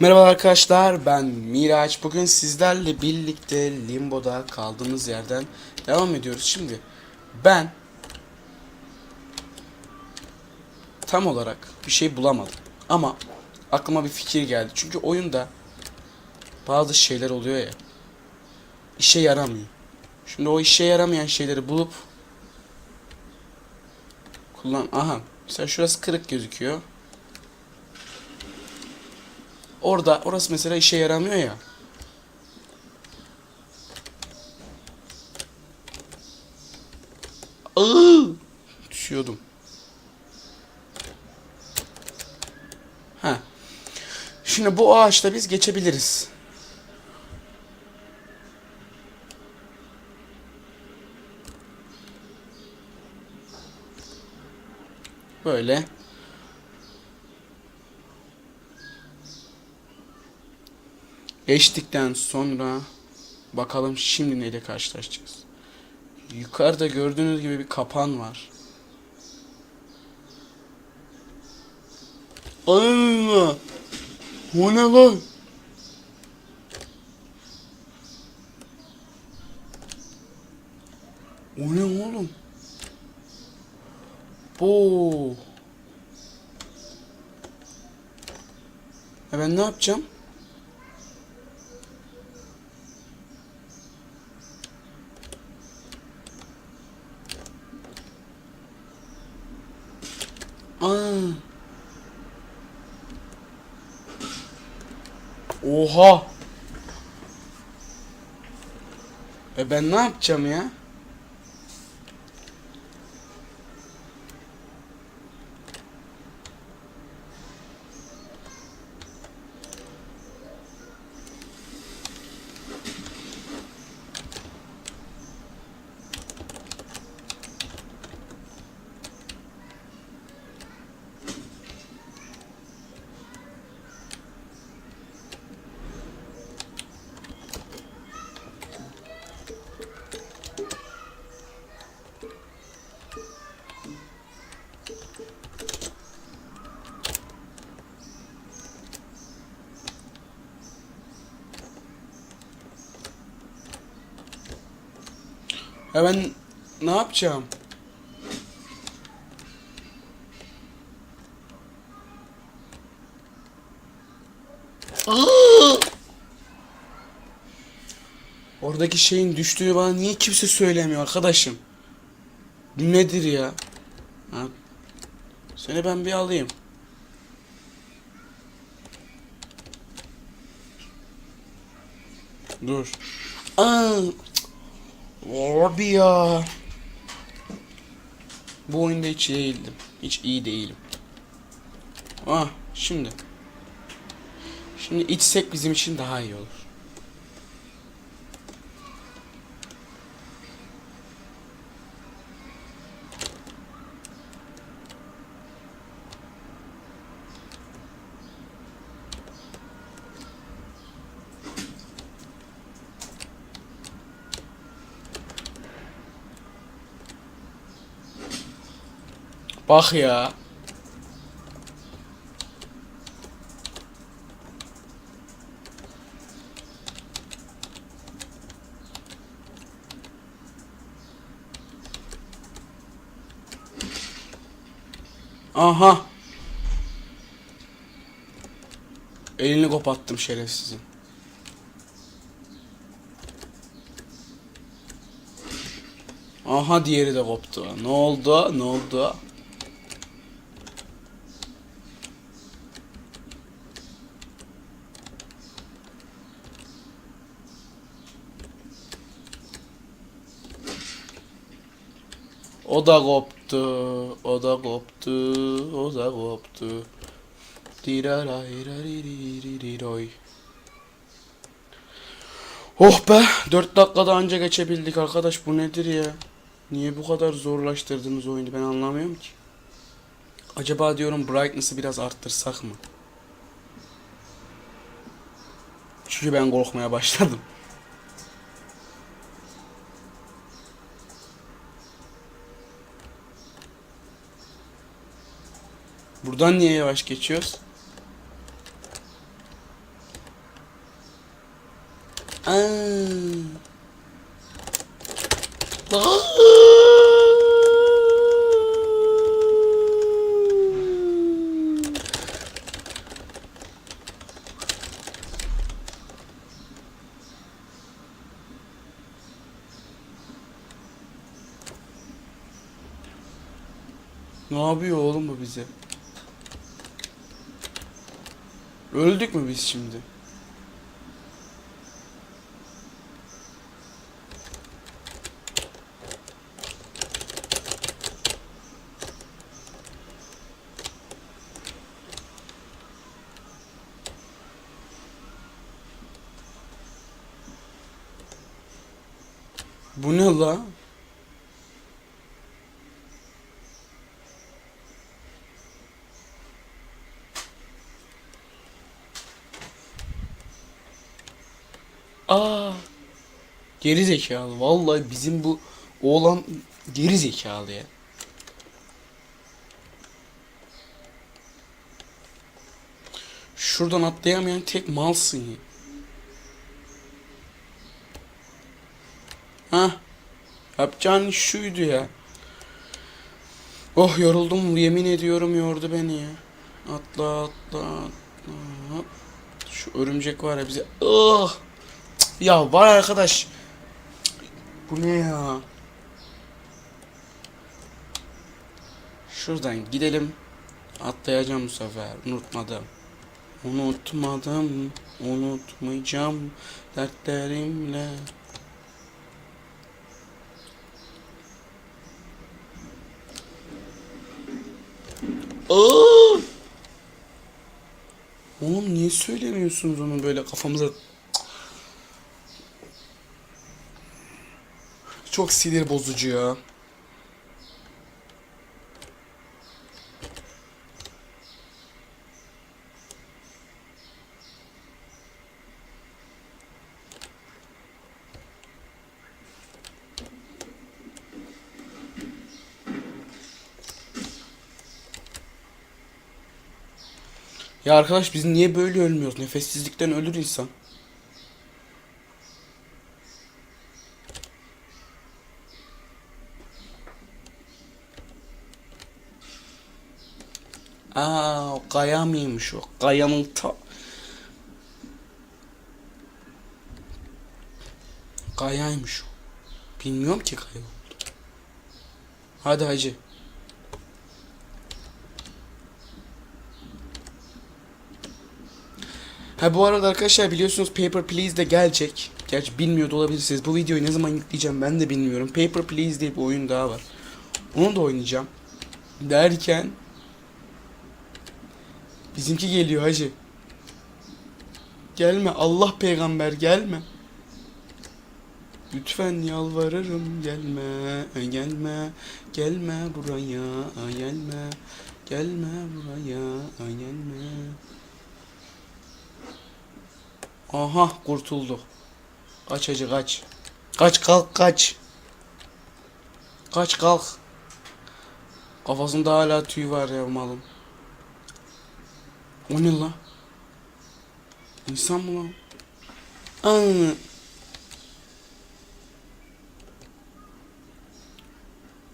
Merhaba arkadaşlar ben Miraç. Bugün sizlerle birlikte Limbo'da kaldığımız yerden devam ediyoruz. Şimdi ben tam olarak bir şey bulamadım. Ama aklıma bir fikir geldi. Çünkü oyunda bazı şeyler oluyor ya. işe yaramıyor. Şimdi o işe yaramayan şeyleri bulup kullan. Aha. Mesela şurası kırık gözüküyor. Orada orası mesela işe yaramıyor ya. Iıı! Düşüyordum. Ha. Şimdi bu ağaçta biz geçebiliriz. Böyle. Geçtikten sonra bakalım şimdi neyle karşılaşacağız. Yukarıda gördüğünüz gibi bir kapan var. Allah! O ne lan? O ne oğlum? Bu. E ben ne yapacağım? Aa. Oha. E ben ne yapacağım ya? Ya ben ne yapacağım? Oradaki şeyin düştüğünü bana niye kimse söylemiyor arkadaşım? Nedir ya? Ha? Seni ben bir alayım. Dur. Aa, Abi ya. Bu oyunda hiç değildim. Hiç iyi değilim. Ah şimdi. Şimdi içsek bizim için daha iyi olur. Bak ya. Aha. Elini kopattım şerefsizin. Aha diğeri de koptu. Ne oldu? Ne oldu? O da koptu, o da koptu, o da koptu. Dirarayrariririroy. Oh be, 4 dakikada anca geçebildik arkadaş bu nedir ya? Niye bu kadar zorlaştırdınız oyunu ben anlamıyorum ki. Acaba diyorum brightness'ı biraz arttırsak mı? Çünkü ben korkmaya başladım. Buradan niye yavaş geçiyoruz? Aa. Ne yapıyor oğlum bu bize? Öldük mü biz şimdi? Bu ne la? Aa. Geri zekalı. Vallahi bizim bu oğlan geri zekalı ya. Şuradan atlayamayan tek malsın ya. Hah. Yapacağın şuydu ya. Oh yoruldum yemin ediyorum yordu beni ya. Atla atla atla. Şu örümcek var ya bize. Ah. Ya var arkadaş. Bu ne ya? Şuradan gidelim. Atlayacağım bu sefer. Unutmadım. Unutmadım. Unutmayacağım. Dertlerimle. Aa! Oğlum niye söylemiyorsunuz onu böyle kafamıza? Çok sinir bozucu ya. Ya arkadaş biz niye böyle ölmüyoruz? Nefessizlikten ölür insan. Aa, o kaya mıymış o? Kayanın ta... Kayaymış o. Bilmiyorum ki kaya oldu. Hadi hacı. Ha bu arada arkadaşlar biliyorsunuz Paper Please de gelecek. Gerçi bilmiyor da olabilirsiniz. Bu videoyu ne zaman yükleyeceğim ben de bilmiyorum. Paper Please diye bir oyun daha var. Onu da oynayacağım. Derken bizimki geliyor hacı. Gelme Allah peygamber gelme. Lütfen yalvarırım gelme gelme gelme buraya gelme gelme buraya gelme. Aha kurtuldu. Kaç hacı kaç. Kaç kalk kaç. Kaç kalk. Kafasında hala tüy var ya malım. O ne la? İnsan mı lan? Aa.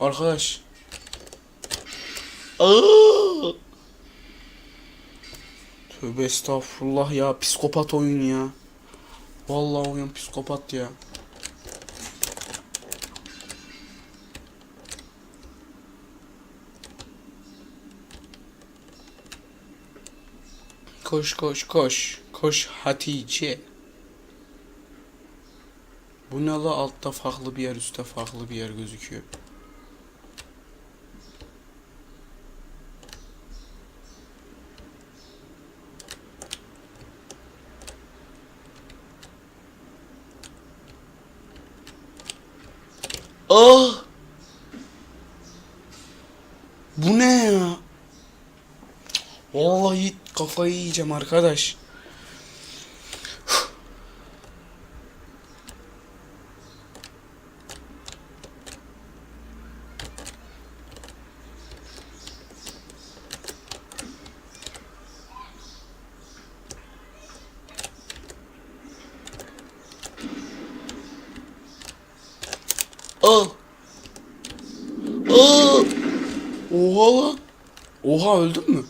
Arkadaş. Aa. Tövbe estağfurullah ya psikopat oyun ya. Vallahi oyun psikopat ya. Koş koş koş. Koş Hatice. Bu ne la altta farklı bir yer üstte farklı bir yer gözüküyor. Ah! Yiğit kafayı yiyeceğim arkadaş. Al. Al. Oha lan. Oha öldün mü?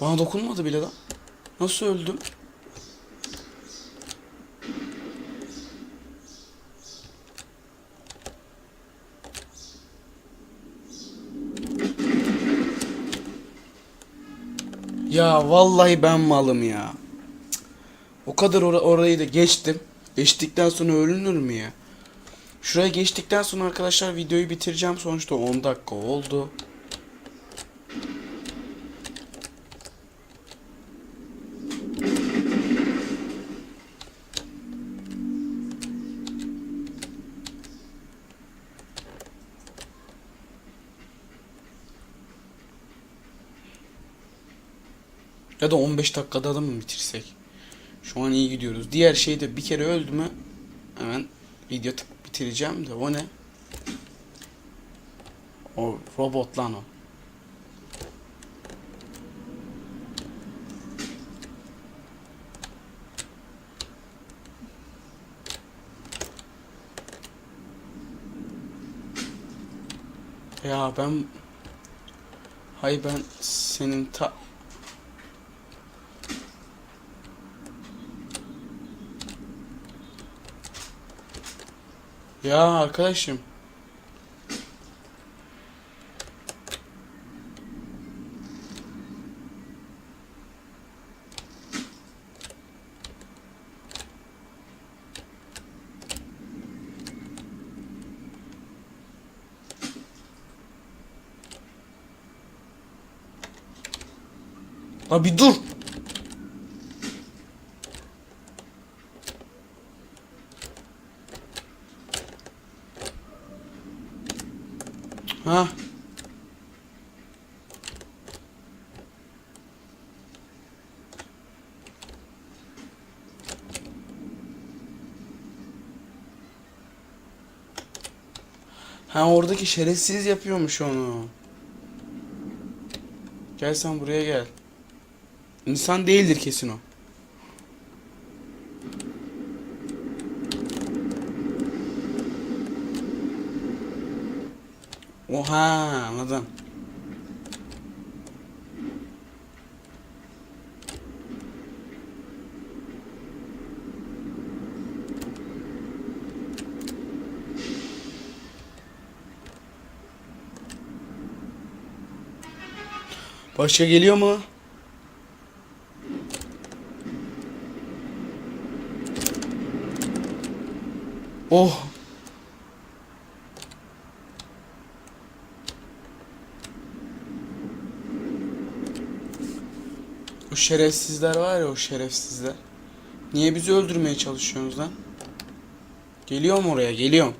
Bana dokunmadı bile lan. Nasıl öldüm? Ya vallahi ben malım ya. O kadar ora- orayı da geçtim. Geçtikten sonra ölünür mü ya? Şuraya geçtikten sonra arkadaşlar videoyu bitireceğim. Sonuçta 10 dakika oldu. Ya da 15 dakikada da mı bitirsek? Şu an iyi gidiyoruz. Diğer şeyde bir kere öldü mü hemen video tık bitireceğim de o ne? O robot lan o. Ya ben Hay ben senin ta Ya arkadaşım. La bir dur. Ha. Ha oradaki şerefsiz yapıyormuş onu. Gel sen buraya gel. İnsan değildir kesin o. Oha anladım. Başka geliyor mu? Oh. O şerefsizler var ya o şerefsizler. Niye bizi öldürmeye çalışıyorsunuz lan? Geliyorum oraya geliyorum.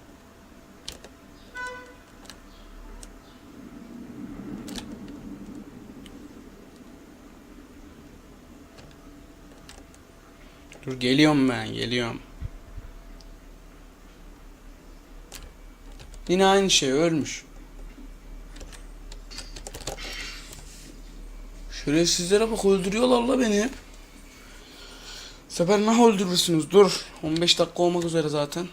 Dur geliyorum ben geliyorum. Yine aynı şey ölmüş. Şerefsizlere bak öldürüyorlar la beni. Sefer nah öldürürsünüz dur. 15 dakika olmak üzere zaten.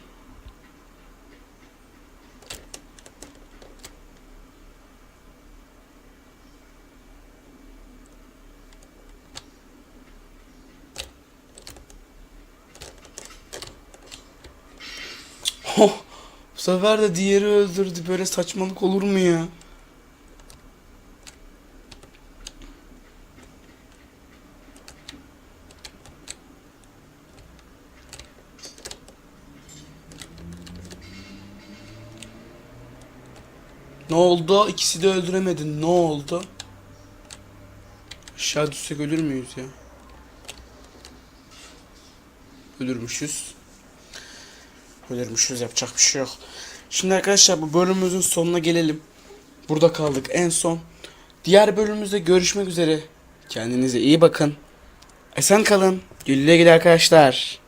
Oh, bu sefer de diğeri öldürdü. Böyle saçmalık olur mu ya? Ne oldu? İkisi de öldüremedin. Ne oldu? Aşağı düşsek ölür müyüz ya? Ölürmüşüz. Ölürmüşüz yapacak bir şey yok. Şimdi arkadaşlar bu bölümümüzün sonuna gelelim. Burada kaldık en son. Diğer bölümümüzde görüşmek üzere. Kendinize iyi bakın. Esen kalın. Güle güle arkadaşlar.